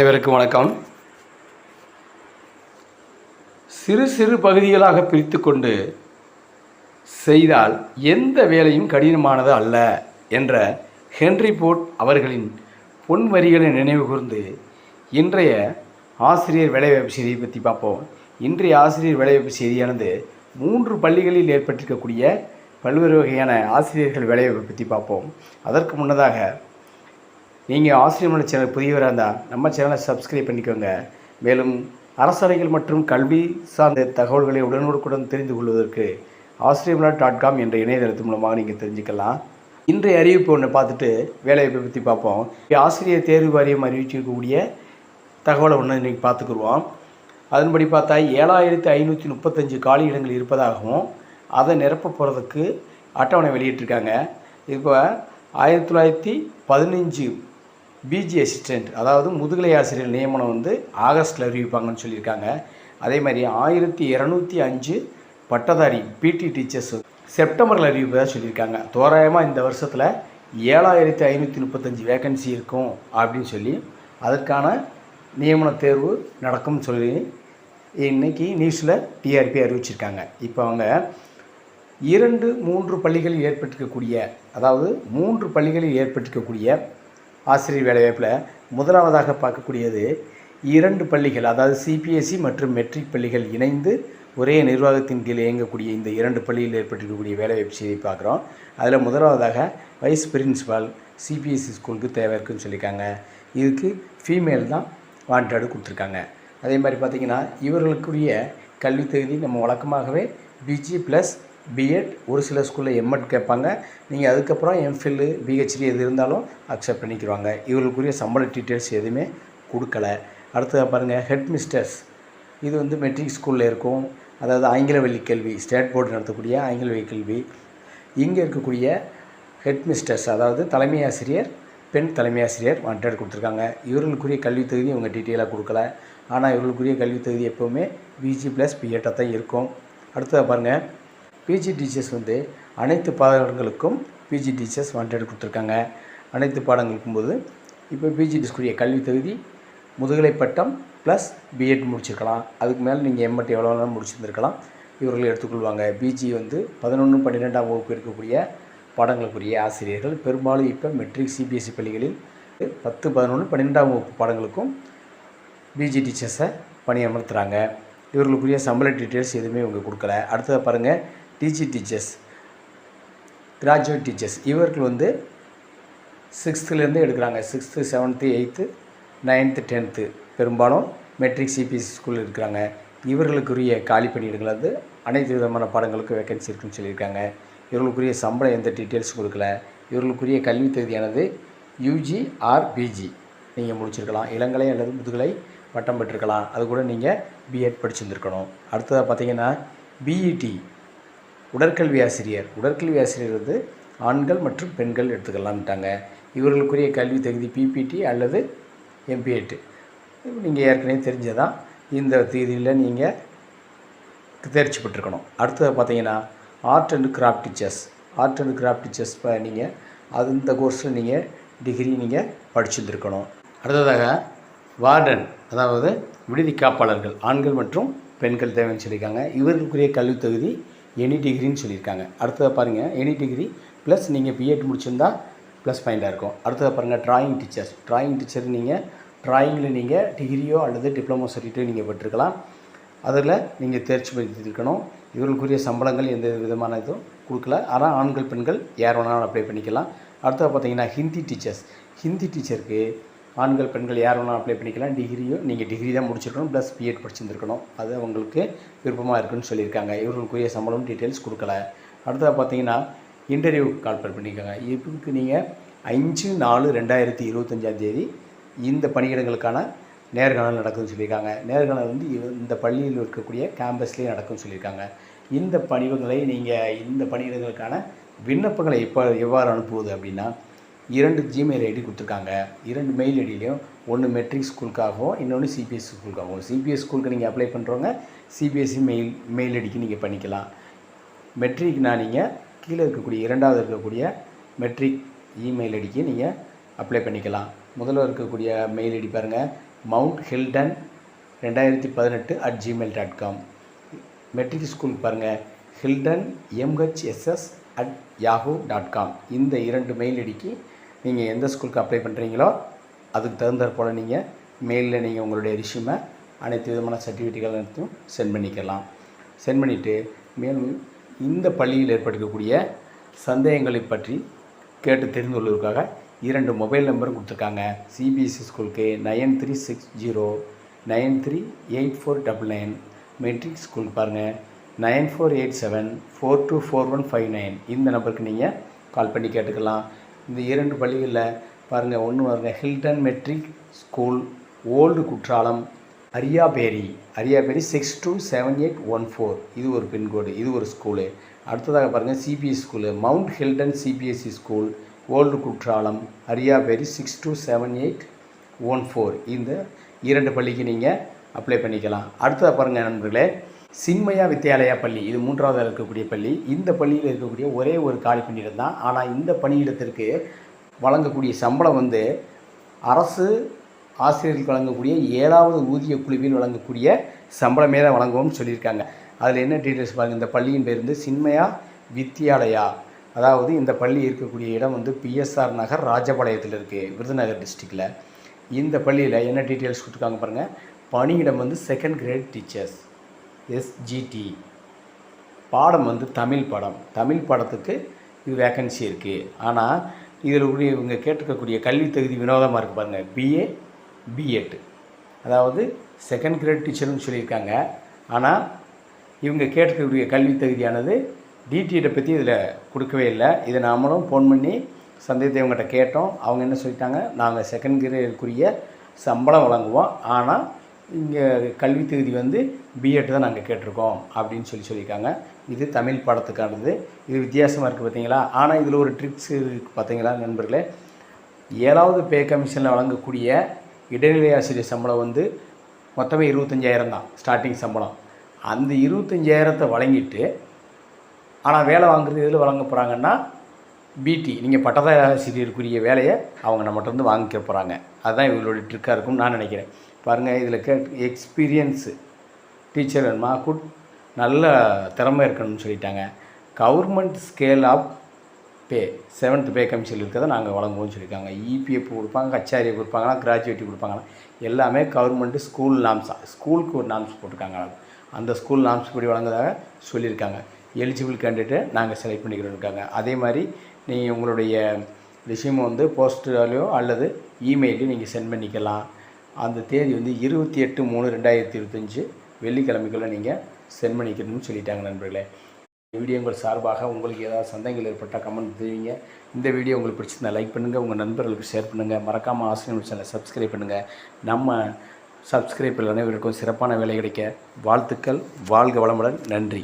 அனைவருக்கும் வணக்கம். சிறு சிறு பகுதிகளாக பிரித்து கொண்டு செய்தால் எந்த வேலையும் கடினமானது அல்ல என்ற ஹென்றி போர்ட் அவர்களின் பொன் வரிகளை நினைவு கூர்ந்து இன்றைய ஆசிரியர் வேலைவாய்ப்பு செய்தியை பற்றி பார்ப்போம். இன்றைய ஆசிரியர் வேலைவாய்ப்பு செய்தியானது மூன்று பள்ளிகளில் ஏற்பட்டிருக்கக்கூடிய பல்வேறு வகையான ஆசிரியர்கள் வேலைவாய்ப்பை பற்றி பார்ப்போம். அதற்கு முன்னதாக நீங்கள் ஆசிரியமான சேனல் புதியவராக இருந்தால் நம்ம சேனலை சப்ஸ்கிரைப் பண்ணிக்கோங்க. மேலும் அரசாணைகள் மற்றும் கல்வி சார்ந்த தகவல்களை உடனுக்குடன் தெரிந்து கொள்வதற்கு ஆசிரியர் டாட் காம் என்ற இணையதளத்து மூலமாக நீங்கள் தெரிஞ்சுக்கலாம். இன்றைய அறிவிப்பு ஒன்று பார்த்துட்டு வேலைவாய்ப்பை பற்றி பார்ப்போம். ஆசிரியர் தேர்வு வாரியம் அறிவிச்சிருக்கக்கூடிய தகவலை ஒன்று இன்றைக்கி பார்த்துக்குருவோம். அதன்படி பார்த்தா ஏழாயிரத்தி ஐநூற்றி முப்பத்தஞ்சு காலி இடங்கள் இருப்பதாகவும் அதை நிரப்ப போகிறதுக்கு அட்டவணை வெளியிட்டிருக்காங்க. இப்போ ஆயிரத்தி தொள்ளாயிரத்தி பதினஞ்சு பிஜி அசிஸ்டண்ட் அதாவது முதுகலை ஆசிரியர் நியமனம் வந்து ஆகஸ்ட்டில் அறிவிப்பாங்கன்னு சொல்லியிருக்காங்க. அதே மாதிரி ஆயிரத்தி இரநூத்தி அஞ்சு பட்டதாரி பிடி டீச்சர்ஸ் செப்டம்பரில் அறிவிப்பதாக சொல்லியிருக்காங்க. தோராயமாக இந்த வருஷத்தில் ஏழாயிரத்தி ஐநூற்றி முப்பத்தஞ்சு வேக்கன்சி இருக்கும் அப்படின்னு சொல்லி அதற்கான நியமன தேர்வு நடக்கும்னு சொல்லி இன்னைக்கு நியூஸில் டிஆர்பி அறிவிச்சிருக்காங்க. இப்போ அவங்க இரண்டு மூன்று பள்ளிகளில் ஏற்பட்டிருக்கக்கூடிய அதாவது மூன்று பள்ளிகளில் ஏற்பட்டிருக்கக்கூடிய ஆசிரியர் வேலைவாய்ப்பில் முதலாவதாக பார்க்கக்கூடியது இரண்டு பள்ளிகள் அதாவது சிபிஎஸ்சி மற்றும் மெட்ரிக் பள்ளிகள் இணைந்து ஒரே நிர்வாகத்தின் கீழ் இயங்கக்கூடிய இந்த இரண்டு பள்ளியில் ஏற்பட்டிருக்கக்கூடிய வேலைவாய்ப்பு செய்தி பார்க்குறோம். அதில் முதலாவதாக வைஸ் பிரின்ஸிபால் சிபிஎஸ்சி ஸ்கூலுக்கு தேவை இருக்குன்னு சொல்லியிருக்காங்க. இதுக்கு ஃபீமேல் தான் வாண்டடு கொடுத்துருக்காங்க. அதே மாதிரி பார்த்திங்கன்னா இவர்களுக்குரிய கல்வி தகுதி நம்ம வழக்கமாகவே பிஜி ப்ளஸ் பிஎட் ஒரு சில ஸ்கூலில் எம்எட் கேட்பாங்க. நீங்கள் அதுக்கப்புறம் எம்ஃபில்லு பிஹெச்டி எது இருந்தாலும் அக்செப்ட் பண்ணிக்கிறாங்க இவர்களுக்குரிய சம்பள டீட்டெயில்ஸ் எதுவுமே கொடுக்கல. அடுத்ததாக பாருங்கள் ஹெட் மிஸ்டர்ஸ் இது வந்து மெட்ரிக் ஸ்கூலில் இருக்கும். அதாவது ஆங்கில வழி கல்வி ஸ்டேட் போர்டு நடத்தக்கூடிய ஆங்கில வழி கல்வி. இங்கே இருக்கக்கூடிய ஹெட் மிஸ்டர்ஸ் அதாவது தலைமை ஆசிரியர் பெண் தலைமை ஆசிரியர் வாண்டட் கொடுத்துருக்காங்க. இவர்களுக்குரிய கல்வி தகுதி இவங்க டீட்டெயிலாக கொடுக்கல. ஆனால் இவர்களுக்குரிய கல்வி தகுதி எப்போவுமே பிஜி ப்ளஸ் பிஎட்டாக தான் இருக்கும். அடுத்ததாக பாருங்கள் பிஜி டீச்சர்ஸ் வந்து அனைத்து பாடங்களுக்கும் பிஜி டீச்சர்ஸ் வாண்டட் கொடுத்துருக்காங்க. அனைத்து பாடங்களுக்கும் போது இப்போ பிஜி டீச்சர்ஸ்க்குரிய கல்வி தகுதி முதுகலை பட்டம் ப்ளஸ் பிஎட் முடிச்சிருக்கலாம். அதுக்கு மேலே நீங்கள் எம்எட் எவ்வளோ வேணாலும் முடிச்சிருந்துருக்கலாம். இவர்கள் எடுத்துக்கொள்வாங்க. பிஜி வந்து பதினொன்று பன்னிரெண்டாம் வகுப்பு இருக்கக்கூடிய பாடங்களுக்குரிய ஆசிரியர்கள். பெரும்பாலும் இப்போ மெட்ரிக் சிபிஎஸ்சி பள்ளிகளில் பத்து பதினொன்று பன்னிரெண்டாம் வகுப்பு பாடங்களுக்கும் பிஜி டீச்சர்ஸை பணியமர்த்துகிறாங்க இவர்களுக்குரிய சம்பள டீட்டெயில்ஸ் எதுவுமே இவங்க கொடுக்கல. அடுத்ததை பாருங்கள் டிஜி டீச்சர்ஸ் கிராஜுவேட் டீச்சர்ஸ் இவர்கள் வந்து சிக்ஸ்த்துலேருந்து எடுக்கிறாங்க. Sixth seventh eighth ninth tenth பெரும்பாலும் மெட்ரிக் சிபிஎஸ்சி ஸ்கூல் இருக்கிறாங்க. இவர்களுக்குரிய காலி பணியிடங்கள் வந்து அனைத்து விதமான பாடங்களுக்கும் வேக்கன்சி இருக்குன்னு சொல்லியிருக்காங்க. இவர்களுக்குரிய சம்பளம் எந்த டீட்டெயில்ஸ் கொடுக்கல. இவர்களுக்குரிய கல்வி தகுதியானது யூஜி ஆர் பிஜி நீங்கள் முடிச்சிருக்கலாம். இளங்கலை அல்லது முதுகலை பட்டம் பெற்றிருக்கலாம். அது கூட நீங்கள் பிஎட் படிச்சிருந்துருக்கணும். அடுத்ததாக பார்த்தீங்கன்னா பிஇடி உடற்கல்வி ஆசிரியர். உடற்கல்வி ஆசிரியர் வந்து ஆண்கள் மற்றும் பெண்கள் எடுத்துக்கலாம்ட்டாங்க. இவர்களுக்குரிய கல்வி தகுதி பிபிடி அல்லது எம்பிஎட்டு நீங்கள் ஏற்கனவே தெரிஞ்சதான் இந்த தேதியில் நீங்கள் தேர்ச்சி பெற்றுக்கணும் அடுத்தது பார்த்தீங்கன்னா art and craft teachers art and craft teachers இப்போ நீங்கள் அது இந்த கோர்ஸில் நீங்கள் டிகிரி நீங்கள் படிச்சிருந்துருக்கணும். அடுத்ததாக வார்டன் அதாவது விடுதி காப்பாளர்கள் ஆண்கள் மற்றும் பெண்கள் தேவைன்னு சொல்லியிருக்காங்க. இவர்களுக்குரிய கல்வி தகுதி எனி டிகிரின்னு சொல்லியிருக்காங்க. அடுத்ததாக பாருங்கள் எனி டிகிரி ப்ளஸ் நீங்கள் பிஎட் முடிச்சிருந்தால் ப்ளஸ் பாயிண்டாக இருக்கும். அடுத்ததாக பாருங்கள் ட்ராயிங் டீச்சர்ஸ் ட்ராயிங் டீச்சர் நீங்கள் ட்ராயிங்கில் நீங்கள் டிகிரியோ அல்லது டிப்ளமோ சர்டிஃபிகேட்டோ நீங்கள் பெற்றிருக்கலாம் அதில் நீங்கள் தேர்ச்சி பெற்றிருக்கணும். இவர்களுக்குரிய சம்பளங்கள் எந்த விதமான இதுவும் கொடுக்கல. ஆனால் ஆண்கள் பெண்கள் யார் வேணாலும் அப்ளை பண்ணிக்கலாம். அடுத்தது பார்த்தீங்கன்னா ஹிந்தி டீச்சர்ஸ் ஹிந்தி டீச்சருக்கு ஆண்கள் பெண்கள் யார் வேணாலும் அப்ளை பண்ணிக்கலாம். டிகிரியோ நீங்கள் டிகிரி தான் முடிச்சிருக்கணும் ப்ளஸ் பிஎட் படிச்சிருந்துருக்கணும். அது அவங்களுக்கு விருப்பமாக இருக்குன்னு சொல்லியிருக்காங்க. இவர்களுக்குரிய சம்பளம் டீட்டெயில்ஸ் கொடுக்கல. அடுத்தது பார்த்தீங்கன்னா இன்டர்வியூ கால் பண்ணியிருக்காங்க இதுக்கு நீங்கள் அஞ்சு நாலு ரெண்டாயிரத்தி இருபத்தஞ்சாம் தேதி இந்த பணியிடங்களுக்கான நேர்காணல் நடக்குதுன்னு சொல்லியிருக்காங்க. நேர்காணல் வந்து இந்த பள்ளியில் இருக்கக்கூடிய கேம்பஸ்லேயே நடக்கும்னு சொல்லியிருக்காங்க. இந்த பணிகளை நீங்கள் இந்த பணியிடங்களுக்கான விண்ணப்பங்களை எப்போ எவ்வாறு அனுப்புவது அப்படின்னா இரண்டு ஜிமெயில் ஐடி கொடுத்துருக்காங்க. இரண்டு மெயில் ஐடியிலையும் ஒன்று மெட்ரிக் ஸ்கூலுக்காகவும் இன்னொன்று சிபிஎஸ்சி ஸ்கூலுக்காகவும் சிபிஎஸ் ஸ்கூலுக்கு நீங்கள் அப்ளை பண்ணுறவங்க சிபிஎஸ்சி மெயில் மெயில் ஐடிக்கு நீங்கள் பண்ணிக்கலாம். மெட்ரிக்னா நீங்கள் கீழே இருக்கக்கூடிய இரண்டாவது இருக்கக்கூடிய மெட்ரிக் இமெயில் ஐடிக்கு நீங்கள் அப்ளை பண்ணிக்கலாம். முதல்ல இருக்கக்கூடிய மெயில் ஐடி பாருங்கள் மவுண்ட் ஹில்டன் ரெண்டாயிரத்தி பதினெட்டு at Gmail dot com matric ஸ்கூலுக்கு பாருங்கள் Hilton MHSS at Yahoo dot com இந்த இரண்டு மெயில் ஐடிக்கு நீங்கள் எந்த ஸ்கூலுக்கு அப்ளை பண்ணுறீங்களோ அதுக்கு தகுந்தாற் போல் நீங்கள் மெயிலில் நீங்கள் உங்களுடைய ரிஷ்யூமை அனைத்து விதமான சர்டிஃபிகேட்டுகள் அனைத்தும் சென்ட் பண்ணிக்கலாம். சென்ட் பண்ணிவிட்டு மேலும் இந்த பள்ளியில் ஏற்பட்டிருக்கக்கூடிய சந்தேகங்களை பற்றி கேட்டு தெரிந்து கொள்வதற்காக இரண்டு மொபைல் நம்பரும் கொடுத்துருக்காங்க. சிபிஎஸ்சி ஸ்கூலுக்கு nine three six zero nine three eight four double nine matric ஸ்கூலுக்கு பாருங்கள் nine four eight seven four two four one five nine இந்த நம்பருக்கு நீங்கள் கால் பண்ணி கேட்டுக்கலாம். இந்த இரண்டு பள்ளிகளில் பாருங்கள் ஒன்று பாருங்கள் Hilton matric school old Kuttralam Ariyaperi Ariyaperi six two seven eight one four இது ஒரு பின்கோடு இது ஒரு ஸ்கூலு அடுத்ததாக பாருங்கள் CBS school Mount Hilton CBSE school old Kuttralam Ariyaperi six two seven eight one four இந்த இரண்டு பள்ளிக்கு நீங்கள் அப்ளை பண்ணிக்கலாம். அடுத்ததாக பாருங்கள் நண்பர்களே சின்மயா வித்யாலயா பள்ளி இது மூன்றாவது இருக்கக்கூடிய பள்ளி. இந்த பள்ளியில் இருக்கக்கூடிய ஒரே ஒரு காலி பணியிடம் தான். ஆனால் இந்த பணியிடத்திற்கு வழங்கக்கூடிய சம்பளம் வந்து அரசு ஆசிரியர்களுக்கு வழங்கக்கூடிய ஏழாவது ஊதிய குழுவில் வழங்கக்கூடிய சம்பளமே தான் வழங்குவோம்னு சொல்லியிருக்காங்க. அதில் என்ன டீட்டெயில்ஸ் பாருங்கள் இந்த பள்ளியின் பேர் வந்து சின்மயா வித்யாலயா. அதாவது இந்த பள்ளி இருக்கக்கூடிய இடம் வந்து பிஎஸ்ஆர் நகர் ராஜபாளையத்தில் இருக்குது விருதுநகர் டிஸ்ட்ரிக்டில் இந்த பள்ளியில் என்ன டீட்டெயில்ஸ் கொடுத்துருக்காங்க பாருங்கள் பணியிடம் வந்து செகண்ட் கிரேட் டீச்சர்ஸ் எஸ்ஜிடி பாடம் வந்து தமிழ் படம். தமிழ் படத்துக்கு இது வேக்கன்சி இருக்குது ஆனால் இதில் உடைய இவங்க கேட்டிருக்கக்கூடிய கல்வி தகுதி வினோதமாக இருக்குது பாருங்கள் பிஏ பிஎட் அதாவது செகண்ட் கிரேட் டீச்சர்னு சொல்லியிருக்காங்க. ஆனால் இவங்க கேட்டிருக்கக்கூடிய கல்வி தகுதியானது டிடிஎட்டை பற்றி இதில் கொடுக்கவே இல்லை. இதை நாமளும் ஃபோன் பண்ணி சந்தேகத்தை இவங்ககிட்ட கேட்டோம். அவங்க என்ன சொல்லிட்டாங்க? நாங்கள் செகண்ட் கிரேடுக்குரிய சம்பளம் வழங்குவோம். ஆனால் இங்கே கல்வி தகுதி வந்து பிஎட் தான் நாங்கள் கேட்டிருக்கோம் அப்படின்னு சொல்லி சொல்லியிருக்காங்க. இது தமிழ் பாடத்துக்கானது. இது வித்தியாசமாக இருக்குது பார்த்தீங்களா ஆனால் இதில் ஒரு ட்ரிக்ஸ் இருக்குது பார்த்தீங்களா நண்பர்களே? ஏழாவது பே கமிஷனில் வழங்கக்கூடிய இடைநிலை ஆசிரியர் சம்பளம் வந்து மொத்தமே இருபத்தஞ்சாயிரம் தான் ஸ்டார்டிங் சம்பளம். அந்த இருபத்தஞ்சாயிரத்தை வழங்கிட்டு ஆனால் வேலை வாங்குறது இதில் வழங்க போகிறாங்கன்னா பிடி நீங்கள் பட்டதாரி ஆசிரியருக்குரிய வேலையை அவங்க நம்மகிட்ட வந்து வாங்கிக்க போகிறாங்க அதுதான் இவங்களுடைய ட்ரிக்காக இருக்கும்னு நான் நினைக்கிறேன். பாருங்கள் இதில் கே எக்ஸ்பீரியன்ஸு டீச்சர் வேணுமா குட் நல்ல திறமை இருக்கணும்னு சொல்லிட்டாங்க. Government scale of pay seventh pay commission இருக்கிறத நாங்கள் வழங்குவோம்னு சொல்லியிருக்காங்க. இபிஎஃப் கொடுப்பாங்க கச்சாரியை கொடுப்பாங்களா கிராஜுவேட்டி கொடுப்பாங்களா எல்லாமே கவர்மெண்ட்டு ஸ்கூல் நாம்ஸா ஸ்கூலுக்கு ஒரு நாம்ஸ் போட்டிருக்காங்க. அந்த ஸ்கூல் நாம்ஸ் படி வழங்குறதாக சொல்லியிருக்காங்க. எலிஜிபிள் கேண்டிடேட்டை நாங்கள் செலக்ட் பண்ணிக்கிறோம் இருக்காங்க. அதே மாதிரி நீங்கள் உங்களுடைய விஷயமும் வந்து போஸ்டராலையோ அல்லது இமெயிலையும் நீங்கள் சென்ட் பண்ணிக்கலாம். அந்த தேதி வந்து இருபத்தி எட்டு மூணு ரெண்டாயிரத்தி இருபத்தஞ்சி வெள்ளிக்கிழமைக்குள்ளே நீங்கள் சென்ட் பண்ணிக்கணும்னு சொல்லிட்டாங்க நண்பர்களே. இந்த வீடியோ உங்கள் சார்பாக உங்களுக்கு ஏதாவது சந்தேகங்கள் ஏற்பட்டால் கமெண்ட் தெரிவிங்க. இந்த வீடியோ உங்களுக்கு பிடிச்சிருந்தா லைக் பண்ணுங்கள் உங்கள் நண்பர்களுக்கு ஷேர் பண்ணுங்கள் மறக்காமல் ஆசிரியர் சேனலை சப்ஸ்கிரைப் பண்ணுங்கள் நம்ம சப்ஸ்கிரைப் அனைவருக்கும் சிறப்பான வேலை கிடைக்க. வாழ்த்துக்கள் வாழ்க வளமுடன் நன்றி.